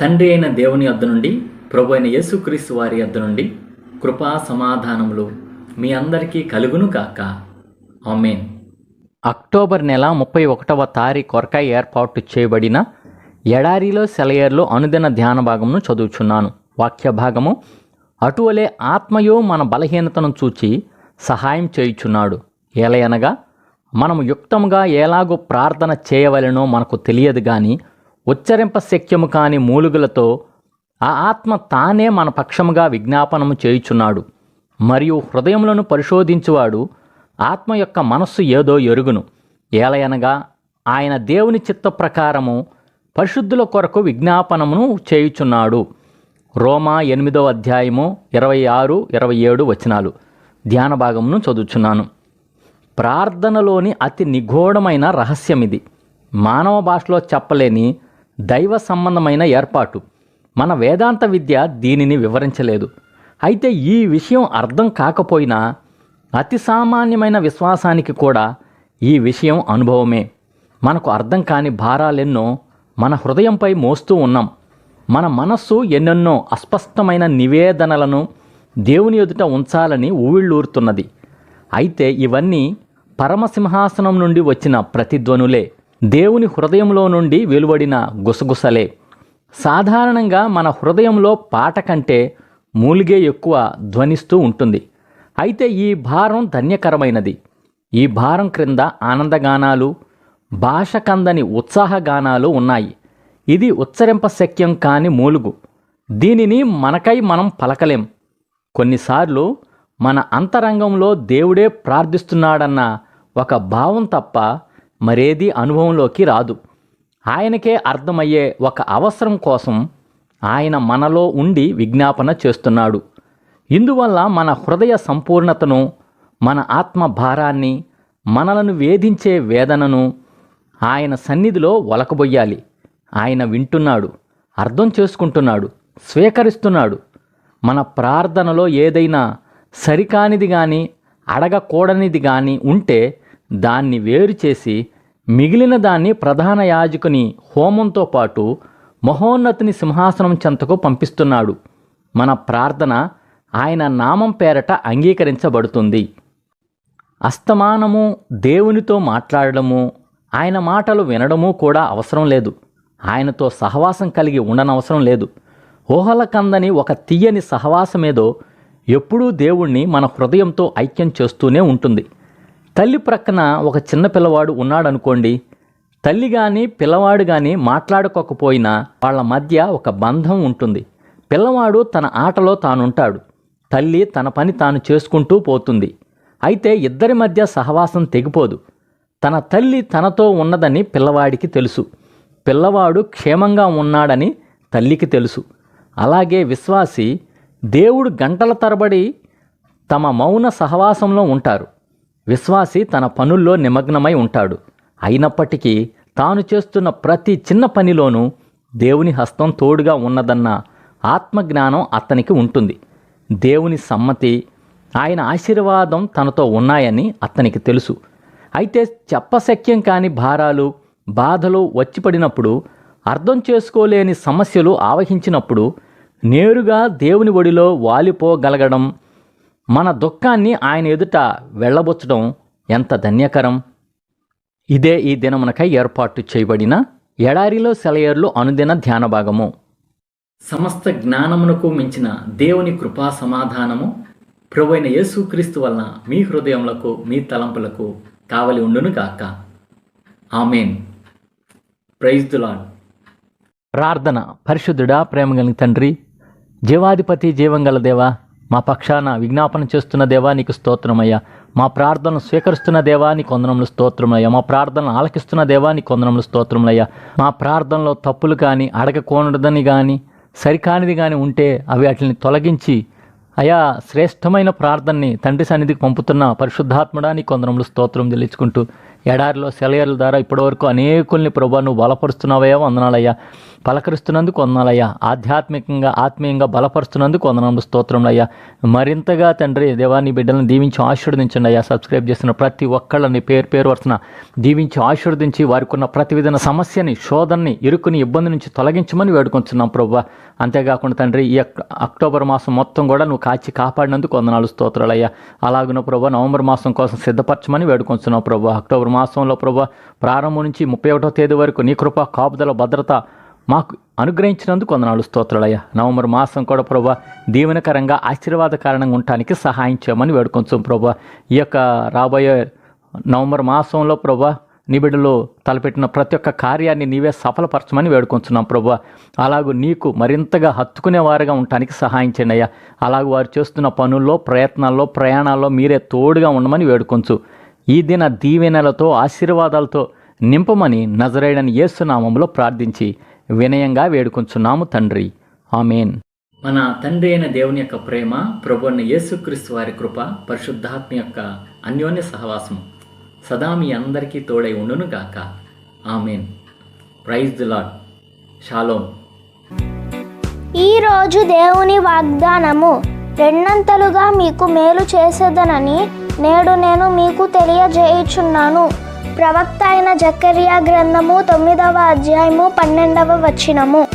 తండ్రి అయిన దేవుని యొద్ద నుండి ప్రభు అయిన యేసుక్రీస్తు వారి యొద్ద నుండి కృపా సమాధానములు మీ అందరికీ కలుగును కాక ఆమెన్. అక్టోబర్ నెల ముప్పై ఒకటవ తారీఖు కొరకై ఏర్పాటు చేయబడిన ఎడారిలో సెలయర్లో అనుదిన ధ్యాన భాగమును చదువుచున్నాను. వాక్య భాగము అటువలే ఆత్మయో మన బలహీనతను చూచి సహాయం చేయుచున్నాడు. ఏలయనగా మనము యుక్తముగా ఎలాగో ప్రార్థన చేయవలెనో మనకు తెలియదు కానీ ఉచ్చరింప శక్యము కాని మూలుగులతో ఆ ఆత్మ తానే మన పక్షముగా విజ్ఞాపనము చేయుచున్నాడు. మరియు హృదయములను పరిశోధించువాడు ఆత్మ యొక్క మనస్సు ఏదో ఎరుగును. ఏలయనగా ఆయన దేవుని చిత్త ప్రకారము పరిశుద్ధుల కొరకు విజ్ఞాపనమును చేయుచున్నాడు. రోమా ఎనిమిదో అధ్యాయము ఇరవై ఆరు ఇరవై ఏడు వచనాలు. ధ్యాన భాగమును చదువుచున్నాను. ప్రార్థనలోని అతి నిగూఢమైన రహస్యం ఇది మానవ భాషలో చెప్పలేని దైవ సంబంధమైన ఏర్పాటు. మన వేదాంత విద్య దీనిని వివరించలేదు. అయితే ఈ విషయం అర్థం కాకపోయినా అతి సామాన్యమైన విశ్వాసానికి కూడా ఈ విషయం అనుభవమే. మనకు అర్థం కాని భారాలెన్నో మన హృదయంపై మోస్తూ ఉన్నాం. మన మనస్సు ఎన్నెన్నో అస్పష్టమైన నివేదనలను దేవుని ఎదుట ఉంచాలని ఊవిళ్ళూరుతున్నది. అయితే ఇవన్నీ పరమసింహాసనం నుండి వచ్చిన ప్రతిధ్వనులే. దేవుని హృదయంలో నుండి వెలువడిన గుసగుసలే. సాధారణంగా మన హృదయంలో పాట కంటే మూలిగే ఎక్కువ ధ్వనిస్తూ ఉంటుంది. అయితే ఈ భారం ధన్యకరమైనది. ఈ భారం క్రింద ఆనందగానాలు భాష కందని ఉత్సాహగానాలు ఉన్నాయి. ఇది ఉచ్చరింప శక్యం కాని మూలుగు. దీనిని మనకై మనం పలకలేం. కొన్నిసార్లు మన అంతరంగంలో దేవుడే ప్రార్థిస్తున్నాడన్న ఒక భావం తప్ప మరేది అనుభవంలోకి రాదు. ఆయనకే అర్థమయ్యే ఒక అవసరం కోసం ఆయన మనలో ఉండి విజ్ఞాపన చేస్తున్నాడు. ఇందువల్ల మన హృదయ సంపూర్ణతను మన ఆత్మ భారాన్ని మనలను వేధించే వేదనను ఆయన సన్నిధిలో ఒలకబొయ్యాలి. ఆయన వింటున్నాడు అర్థం చేసుకుంటున్నాడు స్వీకరిస్తున్నాడు. మన ప్రార్థనలో ఏదైనా సరికానిది కానీ అడగకూడనిది కానీ ఉంటే దాన్ని వేరు చేసి మిగిలిన దాన్ని ప్రధాన యాజకుని హోమంతో పాటు మహోన్నతిని సింహాసనం చెంతకు పంపిస్తున్నాడు. మన ప్రార్థన ఆయన నామం పేరట అంగీకరించబడుతుంది. అస్తమానము దేవునితో మాట్లాడడము ఆయన మాటలు వినడము కూడా అవసరం లేదు. ఆయనతో సహవాసం కలిగి ఉండనవసరం లేదు. ఊహల కందని ఒక తీయని సహవాసమేదో ఎప్పుడూ దేవుణ్ణి మన హృదయంతో ఐక్యం చేస్తూనే ఉంటుంది. తల్లి ప్రక్కన ఒక చిన్న పిల్లవాడు ఉన్నాడనుకోండి తల్లి కానీ పిల్లవాడు కానీ మాట్లాడుకోకపోయినా వాళ్ళ మధ్య ఒక బంధం ఉంటుంది. పిల్లవాడు తన ఆటలో తానుంటాడు. తల్లి తన పని తాను చేసుకుంటూ పోతుంది. అయితే ఇద్దరి మధ్య సహవాసం తెగిపోదు. తన తల్లి తనతో ఉన్నదని పిల్లవాడికి తెలుసు. పిల్లవాడు క్షేమంగా ఉన్నాడని తల్లికి తెలుసు. అలాగే విశ్వాసి దేవుడు గంటల తరబడి తమ మౌన సహవాసంలో ఉంటారు. విశ్వాసి తన పనుల్లో నిమగ్నమై ఉంటాడు. అయినప్పటికీ తాను చేస్తున్న ప్రతి చిన్న పనిలోనూ దేవుని హస్తం తోడుగా ఉన్నదన్న ఆత్మజ్ఞానం అతనికి ఉంటుంది. దేవుని సమ్మతి ఆయన ఆశీర్వాదం తనతో ఉన్నాయని అతనికి తెలుసు. అయితే చెప్పశక్యం కాని భారాలు బాధలు వచ్చిపడినప్పుడు అర్థం చేసుకోలేని సమస్యలు ఆవహించినప్పుడు నేరుగా దేవుని ఒడిలో వాలిపోగలగడం మన దుఃఖాన్ని ఆయన ఎదుట వెళ్ళబుచ్చడం ఎంత ధన్యకరం. ఇదే ఈ దినమునకై ఏర్పాటు చేయబడిన ఎడారిలో సెలయర్లు అనుదిన ధ్యాన భాగము. సమస్త జ్ఞానమునకు మించిన దేవుని కృపా సమాధానము ప్రభువైన యేసుక్రీస్తు వలన మీ హృదయములకు మీ తలంపులకు కావలి ఉండును గాక. ఆమెన్. ప్రైజ్ దులాడ్ ప్రార్థన పరిశుద్ధుడా ప్రేమగలిగిన తండ్రి జీవాధిపతి జీవంగల దేవా మా పక్షాన విజ్ఞాపన చేస్తున్న దేవా నీకు స్తోత్రమయ్యా. మా ప్రార్థనలు స్వీకరిస్తున్న దేవా కొందనములు స్తోత్రములయ్యా. మా ప్రార్థనలు ఆలకిస్తున్న దేవా కొందనములు స్తోత్రములయ్యా. మా ప్రార్థనలో తప్పులు కానీ అడగకూడదని కానీ సరికానిది కానీ ఉంటే అవి వాటిని తొలగించి అయా శ్రేష్టమైన ప్రార్థనని తండ్రి సన్నిధికి పంపుతున్న పరిశుద్ధాత్ముడాని కొందరములు స్తోత్రం చెల్లించుకుంటూ ఎడారిలో సెలయర్ల ద్వారా ఇప్పటివరకు అనేకుల్ని ప్రభా నువ్వు బలపరుస్తున్నావయ్యా వందనాలయ్యా. పలకరిస్తున్నందుకు వందనాలయ్యా. ఆధ్యాత్మికంగా ఆత్మీయంగా బలపరుస్తున్నందుకు వందనాలు స్తోత్రములయ్యా. మరింతగా తండ్రి దేవాన్ని బిడ్డలను దీవించి ఆశీర్వదించండి అయ్యా. సబ్స్క్రైబ్ చేస్తున్న ప్రతి ఒక్కళ్ళని పేరు పేరు వరుసన దీవించి ఆశీర్వదించి వారికి ఉన్న ప్రతి విధమైన సమస్యని శోధనని ఇరుకుని ఇబ్బంది నుంచి తొలగించమని వేడుకొంచున్నాం ప్రభా. అంతేకాకుండా తండ్రి ఈ అక్టోబర్ మాసం మొత్తం కూడా నువ్వు కాచి కాపాడినందుకు వందనాలు స్తోత్రాలయ్యా. అలాగున ప్రభా నవంబర్ మాసం కోసం సిద్ధపరచమని వేడుకొంచున్నావు ప్రభా. అక్టోబర్ మాసంలో ప్రభా ప్రారంభం నుంచి ముప్పై ఒకటో తేదీ వరకు నీ కృప కాపుదల భద్రత మాకు అనుగ్రహించినందుకు వందనాలు స్తోత్రాలయ్యా. నవంబర్ మాసం కూడా ప్రభా దీవెనకరంగా ఆశీర్వాదకరంగా ఉండటానికి సహాయం చేయమని వేడుకొంచాం ప్రభా. ఈ యొక్క రాబోయే నవంబర్ మాసంలో ప్రభా నీ బిడ్డలు తలపెట్టిన ప్రతి ఒక్క కార్యాన్ని నీవే సఫలపరచమని వేడుకొంచున్నాం ప్రభా. అలాగూ నీకు మరింతగా హత్తుకునే వారుగా ఉండటానికి సహాయం చేయండి అయ్యా. అలాగూ వారు చేస్తున్న పనుల్లో ప్రయత్నాల్లో ప్రయాణాల్లో మీరే తోడుగా ఉండమని వేడుకొంచు. ఈ దిన దీవెనలతో ఆశీర్వాదాలతో నింపమని నజరేడని యేసునామంలో ప్రార్థించి వినయంగా వేడుకొంచున్నాము తండ్రి. ఆమెన్. మన తండ్రి అయిన దేవుని యొక్క ప్రేమ ప్రభు అయిన యేసుక్రీస్తు వారి కృప పరిశుద్ధాత్మ యొక్క అన్యోన్య సహవాసం సదా మీ అందరికీ తోడై ఉండును గాక. Amen. Praise the lord shalom ఈరోజు దేవుని వాగ్దానము రెండంతలుగా మీకు మేలు చేసేదనని నేడు నేను మీకు తెలియజేయుచున్నాను. ప్రవక్త అయిన జకరియా గ్రంథము తొమ్మిదవ అధ్యాయము పన్నెండవ వచనము.